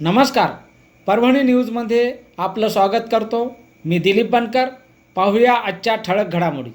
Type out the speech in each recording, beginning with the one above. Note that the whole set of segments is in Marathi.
नमस्कार. परभणी न्यूजमध्ये आपलं स्वागत करतो. मी दिलीप बनकर. पाहूया आजच्या ठळक घडामोडी.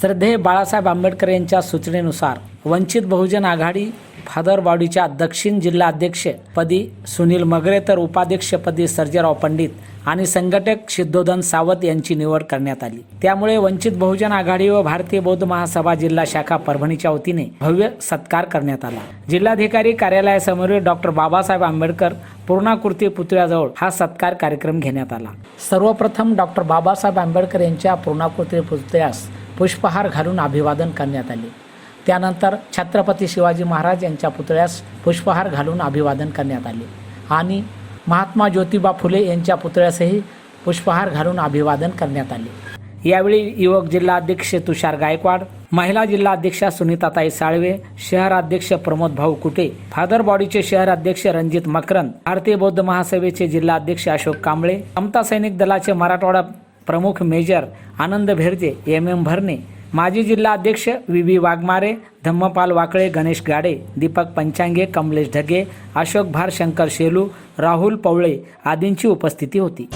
श्रद्धेय बाळासाहेब आंबेडकर यांच्या सूचनेनुसार वंचित बहुजन आघाडी फादरवाडीच्या दक्षिण जिल्हा अध्यक्षपदी सुनील मगरे तर उपाध्यक्षपदी सर्जेराव पंडित आणि संघटक सिद्धोधन सावत यांची निवड करण्यात आली. त्यामुळे वंचित बहुजन आघाडी व भारतीय बौद्ध महासभा जिल्हा शाखा परभणीच्या वतीने भव्य सत्कार करण्यात आला. जिल्हाधिकारी कार्यालयासमोर डॉक्टर बाबासाहेब आंबेडकर पूर्णाकृती पुतळ्याजवळ हा सत्कार कार्यक्रम घेण्यात आला. सर्वप्रथम डॉक्टर बाबासाहेब आंबेडकर यांच्या पूर्णाकृती पुतळ्यास पुष्पहार घालून अभिवादन करण्यात आले. त्यानंतर छत्रपती शिवाजी महाराज यांच्या पुतळ्यास पुष्पहार घालून अभिवादन करण्यात आले. आणि महात्मा ज्योतिबा फुले यांच्या पुतळ्यासही पुष्पहार घालून अभिवादन करण्यात आले. यावेळी युवक जिल्हाध्यक्ष तुषार गायकवाड महिला जिल्हाध्यक्षा सुनीताताई साळवे शहराध्यक्ष प्रमोद भाऊ कुटे फादर बॉडीचे शहराध्यक्ष रणजित मकरंद भारतीय बौद्ध महासभेचे जिल्हाध्यक्ष अशोक कांबळे समता सैनिक दलाचे मराठवाडा प्रमुख major Anand Bherje M M Bharne माजी जिल्हा अध्यक्ष व्ही व्ही वाघमारे धम्मपाल वाकळे गणेश गाडे दीपक पंचांगे कमलेश ढगे अशोक भार शंकर शेलू राहुल पवळे आदींची उपस्थिती होती.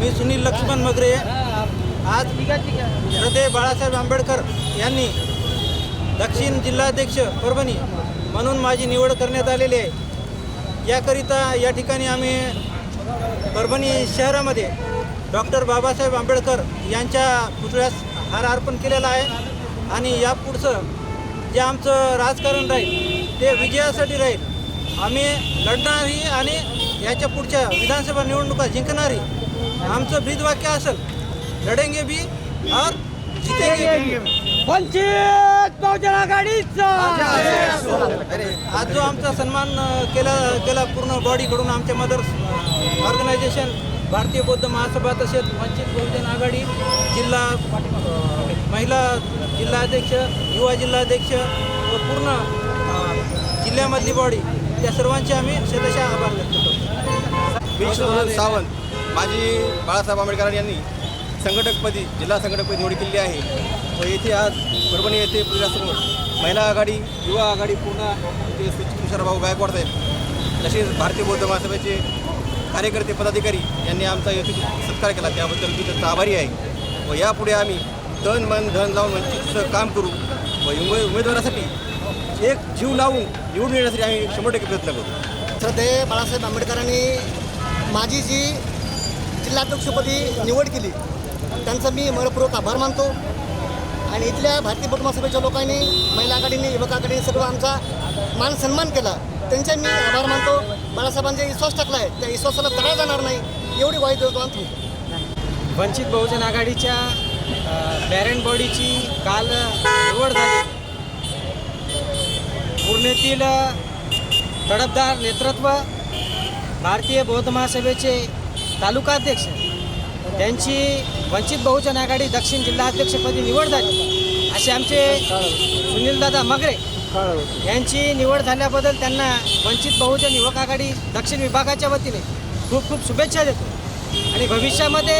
मी सुनील लक्ष्मण मगरे. आज हृदय बाळासाहेब आंबेडकर यांनी दक्षिण जिल्हाध्यक्ष परभणी म्हणून माझी निवड करण्यात आलेली आहे. याकरिता या ठिकाणी आम्ही परभणी शहरामध्ये डॉक्टर बाबासाहेब आंबेडकर यांच्या पुतळ्यास हार अर्पण केलेला आहे आणि या पुढचं जे आमचं राजकारण राहील ते विजयासाठी राहील आम्ही लढणारही आणि याच्या पुढच्या विधानसभा निवडणुका जिंकणारी आमचं ब्रीदवाक्य असेल लढेंगे बी और जितेंगे भी. वंचित बहुजन आघाडीचा. आज जो आमचा सन्मान केला केला पूर्ण बॉडीकडून आमच्या मदर्स ऑर्गनायझेशन भारतीय बौद्ध महासभा तसेच वंचित बहुजन आघाडी जिल्हा महिला जिल्हाध्यक्ष युवा जिल्हाध्यक्ष व पूर्ण जिल्ह्यामधली बॉडी त्या सर्वांचे आम्ही शतशः आभार व्यक्त करतो. विश्वनाथ सावंत माजी बाळासाहेब आंबेडकर यांनी संघटकपदी जिल्हा संघटकपदी निवड केली आहे. व येथे आज परभणी येथे पुण्यासमोर महिला आघाडी युवा आघाडी पूर्ण ते तुषारभाऊ गायकवाड साहेब तसेच भारतीय बौद्ध महासभेचे कार्यकर्ते पदाधिकारी यांनी आमचा येथे सत्कार केला. त्याबद्दल मी त्यांचा आभारी आहे. व यापुढे आम्ही तन मन धन लावून वंचितचं काम करू व उमे उमेदवारासाठी एक जीव लावून निवडून येण्यासाठी आम्ही शंभर टक्के प्रयत्न करू. श्रद्धे बाळासाहेब आंबेडकरांनी माझी जी जिल्हाध्यक्षपदी निवड केली त्यांचा मी मनपूर्वक आभार मानतो. आणि इथल्या भारतीय बौद्ध महासभेच्या लोकांनी महिला आघाडीने युवक आघाडीने सर्व आमचा मान सन्मान केला. त्यांचा मी आभार मानतो. बाळासाहेबांचा विश्वास टाकला आहे त्या विश्वासाला तडा जाणार नाही एवढी वाईट देतो आणि वंचित बहुजन आघाडीच्या बॅरन बॉडीची काल निवड झाली. पूर्णेतील तडपदार नेतृत्व भारतीय बौद्ध महासभेचे तालुकाध्यक्ष. त्यांची वंचित बहुजन आघाडी दक्षिण जिल्हाध्यक्षपदी निवड झाली. असे आमचे सुनीलदादा मगरे यांची निवड झाल्याबद्दल त्यांना वंचित बहुजन युवक आघाडी दक्षिण विभागाच्या वतीने खूप खूप शुभेच्छा देतो. आणि भविष्यामध्ये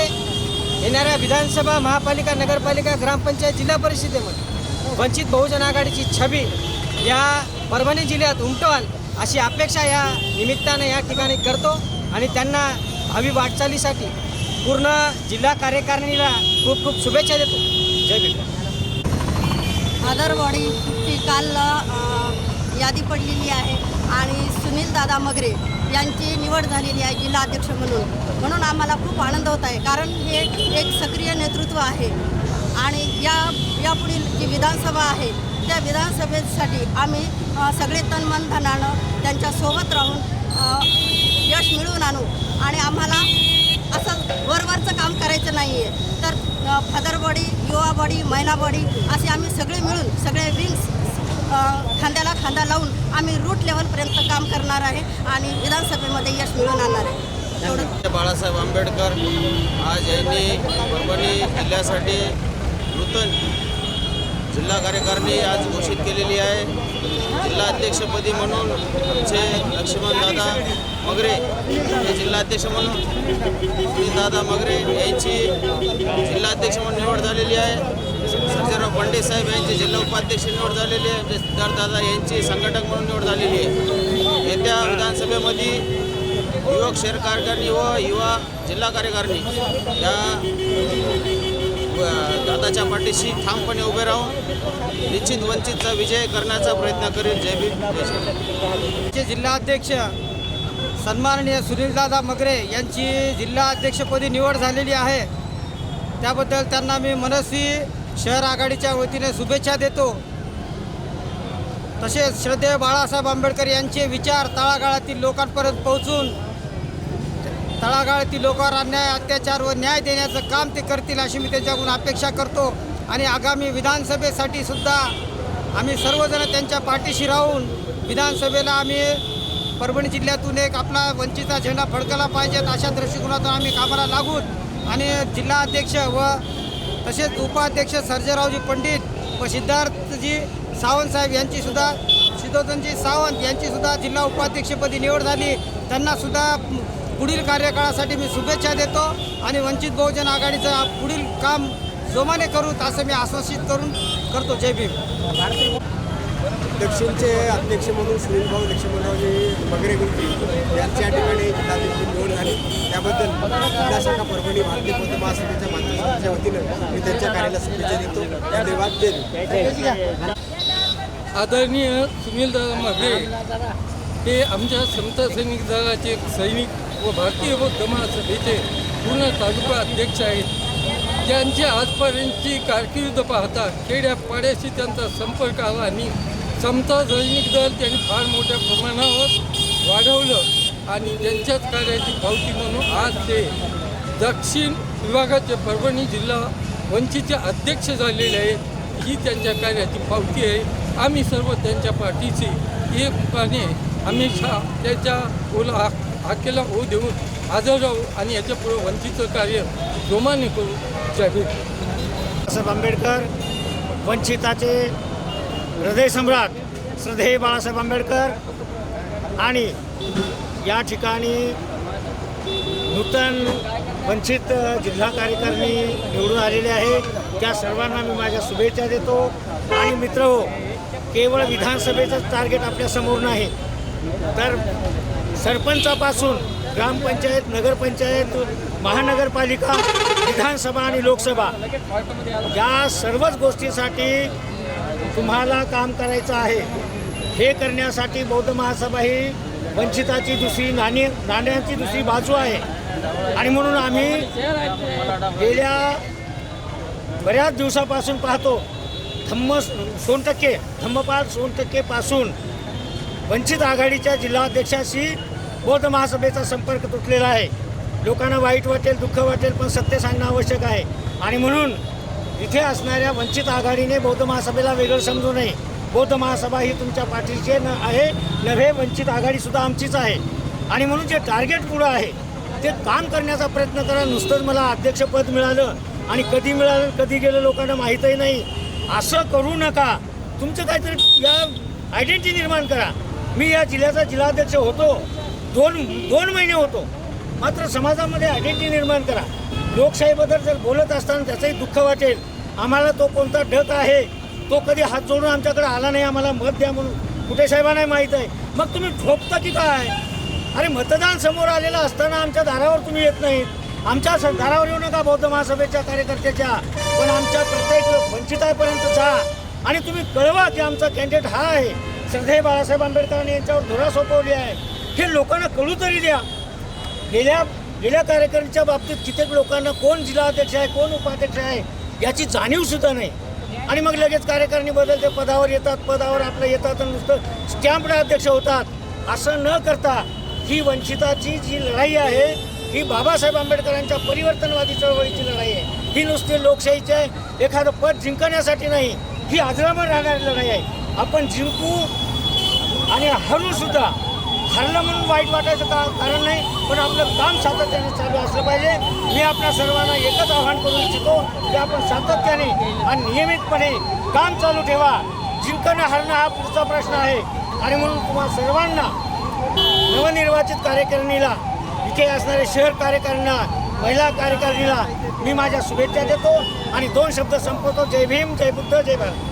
येणाऱ्या विधानसभा महापालिका नगरपालिका ग्रामपंचायत जिल्हा परिषदेमध्ये वंचित बहुजन आघाडीची छबी या परभणी जिल्ह्यात उमटवाल अशी अपेक्षा या निमित्ताने या ठिकाणी करतो आणि त्यांना भावी वाटचालीसाठी पूर्ण जिल्हा कार्यकारिणीला खूप खूप शुभेच्छा देतो. जय भीम. आदरवाडीची काल यादी पडलेली आहे आणि सुनील दादा मगरे यांची निवड झालेली आहे जिल्हाध्यक्ष म्हणून. म्हणून आम्हाला खूप आनंद होत आहे कारण हे एक सक्रिय नेतृत्व आहे आणि या यापुढील जी विधानसभा आहे त्या विधानसभेसाठी आम्ही सगळे तन मन धनानं त्यांच्यासोबत राहून यश मिळवून आणू आणि आम्हाला वरवरचं नाही आहे तर फादर बॉडी युवा बॉडी महिला बॉडी असे आम्ही सगळे मिळून सगळे विंग्स खांद्याला खांदा लावून आम्ही रूट लेवलपर्यंत काम करणार आहे आणि विधानसभेमध्ये यश मिळून आणणार आहे. एवढं. बाळासाहेब आंबेडकर आज यांनी परभणी जिल्ह्यासाठी नूतन जिल्हा कार्यकारिणी आज घोषित केलेली आहे. जिल्हा अध्यक्षपदी म्हणून आमचे लक्ष्मण दादा मगरे हे जिल्हाध्यक्ष म्हणून दादा मगरे यांची जिल्हाध्यक्ष म्हणून निवड झालेली आहे. सर्जेराव पंडित साहेब यांची जिल्हा उपाध्यक्ष निवड झालेली आहे. सिद्धार्थ दादा यांची संघटक म्हणून निवड झालेली आहे. येत्या विधानसभेमध्ये युवक शहर कार्यकारिणी व युवा जिल्हा कार्यकारिणी या दादाच्या पाठीशी ठामपणे उभे राहून निश्चित वंचितचा विजय करण्याचा प्रयत्न करेल. जय भीम. जिल्हाध्यक्ष सन्माननीय सुनीलदादा मगरे यांची जिल्हाध्यक्षपदी निवड झालेली आहे. त्याबद्दल त्यांना मी मनस्वी शहर आघाडीच्या वतीने शुभेच्छा देतो. तसेच श्रद्धेय बाळासाहेब आंबेडकर यांचे विचार तळागाळातील लोकांपर्यंत पोहोचून तळागाळातील लोकांवर अन्याय अत्याचार व न्याय देण्याचं काम ते करतील अशी मी त्यांच्याकडून अपेक्षा करतो. आणि आगामी विधानसभेसाठी सुद्धा आम्ही सर्वजण त्यांच्या पाठीशी राहून विधानसभेला आम्ही परभणी जिल्ह्यातून एक आपला वंचितचा झेंडा फडकला पाहिजेत अशा दृष्टिकोनातून आम्ही कामाला लागून आणि जिल्हाध्यक्ष व तसेच उपाध्यक्ष सर्जेरावजी पंडित व सिद्धार्थजी सावंत साहेब यांची सिद्धोधनजी सावंत यांचीसुद्धा जिल्हा उपाध्यक्षपदी निवड झाली. त्यांनासुद्धा पुढील कार्यकाळासाठी मी शुभेच्छा देतो आणि वंचित बहुजन आघाडीचं पुढील काम जोमाने करू असं मी आश्वासित करून करतो. जय भीम. दक्षिणचे अध्यक्ष म्हणून सुनीलभाऊ लक्ष्मणरावजी मगरे गुरुजी यांच्या ठिकाणी जिल्हाध्यक्ष निवड झाली. त्याबद्दल जिल्हा शाखा परभणी भारतीय बौद्ध महासभेच्या माध्यमाच्या वतीनं मी त्यांच्या कार्याला शुभेच्छा देतो. धन्यवाद. देतो आदरणीय सुनीलदादा मागरे हे आमच्या समता सैनिक दलाचे सैनिक व भारतीय बौद्ध महासभेचे पूर्ण तालुका अध्यक्ष आहेत. त्यांची आजपर्यंतची कारकीर्द पाहता खेड्यापाड्याशी त्यांचा संपर्क आला आणि समता सैनिक दल त्यांनी फार मोठ्या प्रमाणावर वाढवलं आणि त्यांच्याच कार्याची पावती म्हणून आज ते दक्षिण विभागाचे परभणी जिल्हा वंचितचे अध्यक्ष झालेले आहेत. ही त्यांच्या कार्याची पावती आहे. आम्ही सर्व त्यांच्या पाठीशी एकपणे हमेशा त्याच्या ओला हाक हाकेला देऊन हजर राहू आणि याच्यापुढे वंचितचं कार्य जोमाने करू. जय भीम आंबेडकर वंचिताचे हृदयसम्राट श्रद्धेय बाळासाहेब आंबेडकर आणि या ठिकाणी नूतन वंचित जिल्हा कार्यकारिणी निवडून आलेले आहे त्या सर्वांना मी माझ्या शुभेच्छा देतो. आणि मित्र हो केवळ विधानसभेचंच टार्गेट आपल्यासमोर नाही. तर सरपंचापासून ग्रामपंचायत नगरपंचायत महानगरपालिका विधानसभा आणि लोकसभा या सर्वच गोष्टीसाठी तुम्हाला काम करायचं आहे. हे करण्यासाठी बौद्ध महासभा ही वंचिताची दुसरी नाणी नाण्याची दुसरी बाजू आहे. आणि म्हणून आम्ही गेल्या बऱ्याच दिवसापासून पाहतो धम्म सोनटक्के सोन सोनटक्केपासून वंचित आघाडीच्या जिल्हाध्यक्षाशी बौद्ध महासभेचा संपर्क तुटलेला आहे. लोकांना वाईट वाटेल दुःख वाटेल पण सत्य सांगणं आवश्यक आहे. आणि म्हणून इथे असणाऱ्या वंचित आघाडीने बौद्ध महासभेला वेगळं समजू नये. बौद्ध महासभा ही तुमच्या पाठीची न आहे नव्हे वंचित आघाडीसुद्धा आमचीच आहे. आणि म्हणून जे टार्गेट पुढं आहे ते काम करण्याचा प्रयत्न करा. नुसतंच मला अध्यक्षपद मिळालं आणि कधी मिळालं कधी गेलं लोकांना माहीतही नाही. असं करू नका. तुमचं काहीतरी या आयडेंटिटी निर्माण करा. मी या जिल्ह्याचा जिल्हाध्यक्ष होतो. दोन दोन महिने होतो. मात्र समाजामध्ये आयडेंटिटी निर्माण करा. लोकशाहीबद्दल जर बोलत असताना त्याचंही दुःख वाटेल. आम्हाला तो कोणता ढग आहे? तो कधी हात जोडून आमच्याकडे आला नाही आम्हाला मत द्या म्हणून. कुठे साहेबांनाही माहीत आहे? मग तुम्ही झोपता की काय? अरे मतदान समोर आलेलं असताना आमच्या दारावर तुम्ही येत नाहीत. आमच्या स- दारावर येऊ नका बौद्ध महासभेच्या कार्यकर्त्याच्या. पण आमच्या प्रत्येक वंचितापर्यंत जा आणि तुम्ही कळवा की आमचा कॅन्डिडेट हा आहे. श्रद्धेय बाळासाहेब आंबेडकरांनी यांच्यावर धुरा सोपवली आहे. हे लोकांना कळू तरी द्या. गेल्या गेल्या कार्यक्रमाच्या बाबतीत कित्येक लोकांना कोण जिल्हाध्यक्ष आहे कोण उपाध्यक्ष आहे याची जाणीवसुद्धा नाही. आणि मग लगेच कार्यकारणी बदलते पदावर येतात पदावर आपलं येतात आणि नुसतं स्टॅम्पड अध्यक्ष होतात. असं न करता ही वंचिताची जी लढाई आहे ही बाबासाहेब आंबेडकरांच्या परिवर्तनवादी चळवळीची लढाई आहे. ही नुसती लोकशाहीच्या एखादं पद जिंकण्यासाठी नाही ही आजरामर राहणारी लढाई आहे. आपण जिंकू आणि हरूसुद्धा हरलं म्हणून वाईट वाटायचं का कारण नाही पण आपलं काम सातत्याने चालू असलं पाहिजे. मी आपल्या सर्वांना एकच आव्हान करू इच्छितो की आपण सातत्याने आणि नियमितपणे काम चालू ठेवा. जिंकणं हरणं हा पुढचा प्रश्न आहे. आणि म्हणून तुम्हाला सर्वांना नवनिर्वाचित कार्यकारिणीला इथे असणारे शहर कार्यकारिणीला महिला कार्यकारिणीला मी माझ्या शुभेच्छा देतो. आणि दोन शब्द संपवतो. जय भीम जय बुद्ध जय भारत.